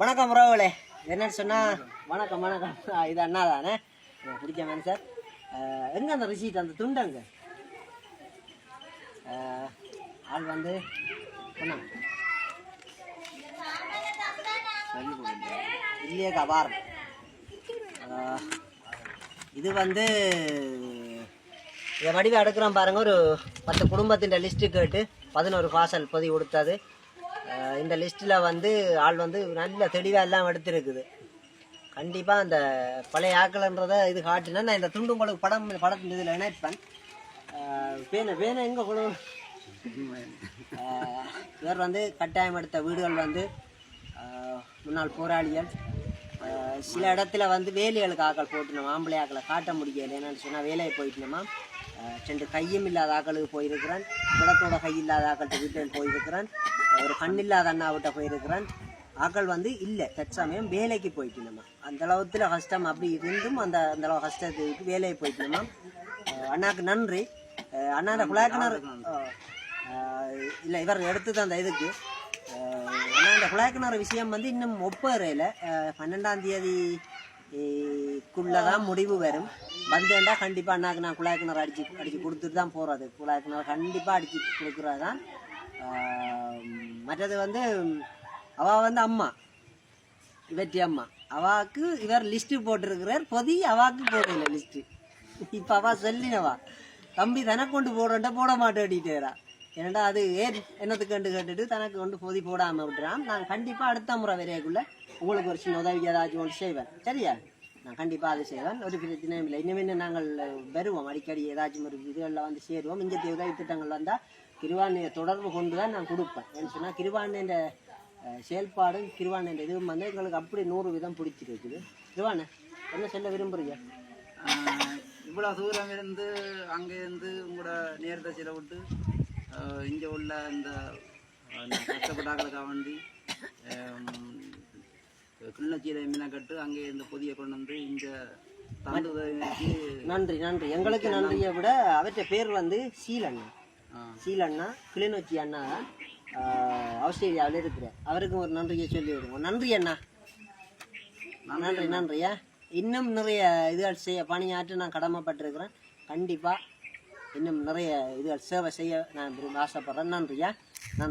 வணக்கம் உறவுகளே. என்னன்னு சொன்னால் வணக்கம் வணக்கம். இது அண்ணா தானே எனக்கு பிடிச்ச மனுஷர் எங்கே அந்த ரிசீட் அந்த துண்டங்க அங்கே? ஆள் வந்து சொன்னா இல்லையே கபார். இது வந்து இதை வடிவை எடுக்கிறோம் பாருங்கள் ஒரு பத்து குடும்பத்தின் லிஸ்ட்டு கேட்டு பதினோரு பார்சல் பொதி கொடுத்தது. இந்த லிஸ்ட்டில் வந்து ஆள் வந்து நல்ல தெளிவாக எல்லாம் எடுத்துருக்குது. கண்டிப்பாக அந்த பழைய ஆக்கலன்றதை இது காட்டினா நான் இந்த துண்டு உங்களுக்கு படம் படத்தின் இதில் இணைப்பேன். அஹ் பேனை பேனை எங்கே கொடு. இவர் வந்து கட்டாயம் எடுத்த வீடுகள் வந்து முன்னாள் போராளிகள். சில இடத்துல வந்து வேலைகளுக்கு ஆக்கள் போட்டுனோம் ஆம்பளை ஆக்களை காட்ட முடியலை. என்னன்னு சொன்னால் வேலையை போயிட்டுனோமா? ரெண்டு கையும் இல்லாத ஆக்களுக்கு போயிருக்கிறேன் குடத்தோட கை இல்லாத ஆக்கள்கிட்ட வீட்டில் போயிருக்கிறேன். ஒரு கண் இல்லாத அண்ணாவிட்ட போயிருக்கிறேன். ஆக்கள் வந்து இல்லை தற்சமயம் வேலைக்கு போயிட்டு அந்த அளவுத்தில் கஷ்டம் அப்படி இருந்தும் அந்த அந்த அளவு கஷ்டத்துக்கு வேலைக்கு போய்க்கணும் அண்ணாவுக்கு அண்ணாக்கு நன்றி. அண்ணா அண்ணாண்ட குழாய்க்கிணறு இல்லை இவர் எடுத்தது அந்த இதுக்கு. ஆனால் இந்த குழாய்க்கிணறு விஷயம் வந்து இன்னும் ஒப்பறையில். பன்னெண்டாம் தேதி தான் முடிவு வரும். வந்தேன்டா கண்டிப்பாக அண்ணாக்கு நான் குழாய்க்கிணறு அடிச்சு அடிச்சு கொடுத்துட்டு தான் போகிறது குழாய்க்கிணறு கண்டிப்பாக அடிச்சு கொடுக்குறது தான் மற்றது வந்து அவள் வந்து அம்மா. வெற்றி அம்மா. அவாக்கு இவர் லிஸ்ட்டு போட்டிருக்கிறார். பொதி அவாக்கு போடல லிஸ்ட்டு இப்போ அவா சொல்லினவா தம்பி தனக்கு கொண்டு போடுறா போட மாட்டேன்டா ஏன்டா அது ஏ என்னத்துக்கு கண்டு கேட்டுட்டு தனக்கு கொண்டு பொதி போடாமல் விட்டுறான்? நான் கண்டிப்பாக அடுத்த முறை வரையக்குள்ளே உங்களுக்கு ஒரு சின்ன உதவி ஏதாச்சும் ஒன்று செய்வேன். சரியா? நான் கண்டிப்பாக அது செய்வேன் ஒரு பிரச்சனையும் இல்லை. இனிமேல் நாங்கள் வருவோம். அடிக்கடி ஏதாச்சும் ஒரு இதுகளில் வந்து சேருவோம். இங்கே உதவி திட்டங்கள் வந்தால் கிருவாண்ணையை தொடர்பு கொண்டு தான் நான் கொடுப்பேன். ஏன்னு சொன்னால் கிருவாண்ணைன்ற செயல்பாடும் கிருவாண்ணைன்ற இதுவும் வந்து எங்களுக்கு அப்படி நூறு விதம் பிடிச்சிருக்குது கிருவாண்ணே என்ன சொல்ல விரும்புகிறீங்க இவ்வளோ தூரம் இருந்து அங்கே இருந்து உங்களோட நேரத்தை செலவிட்டு இங்கே உள்ள இந்த ஆஹ் இந்த கஷ்டப்பட்டாக்களுக்காக வேண்டி கிளிநொச்சியில மீனக்கட்டு அங்கே இந்த பொதியை கொண்டு வந்து தந்ததுக்கு நன்றி நன்றி. எங்களுக்கு நன்றியை விட அவற்றை பேர் வந்து சீலண்ணா. சீலண்ணா கிளிநொச்சி அண்ணா ஆஸ்திரேலியாவில் இருக்கிறார். அவருக்கும் ஒரு நன்றியை சொல்லி விடுவோம். நன்றி அண்ணா. நன்றி நன்றியா? இன்னும் நிறைய இதுகள் செய்ய பணியாற்ற நான் கடமைப்பட்டிருக்கிறேன். கண்டிப்பாக இன்னும் நிறைய இதுகள் சேவை செய்ய நான் ஆசைப்படுறேன். நன்றியா? நன்றி.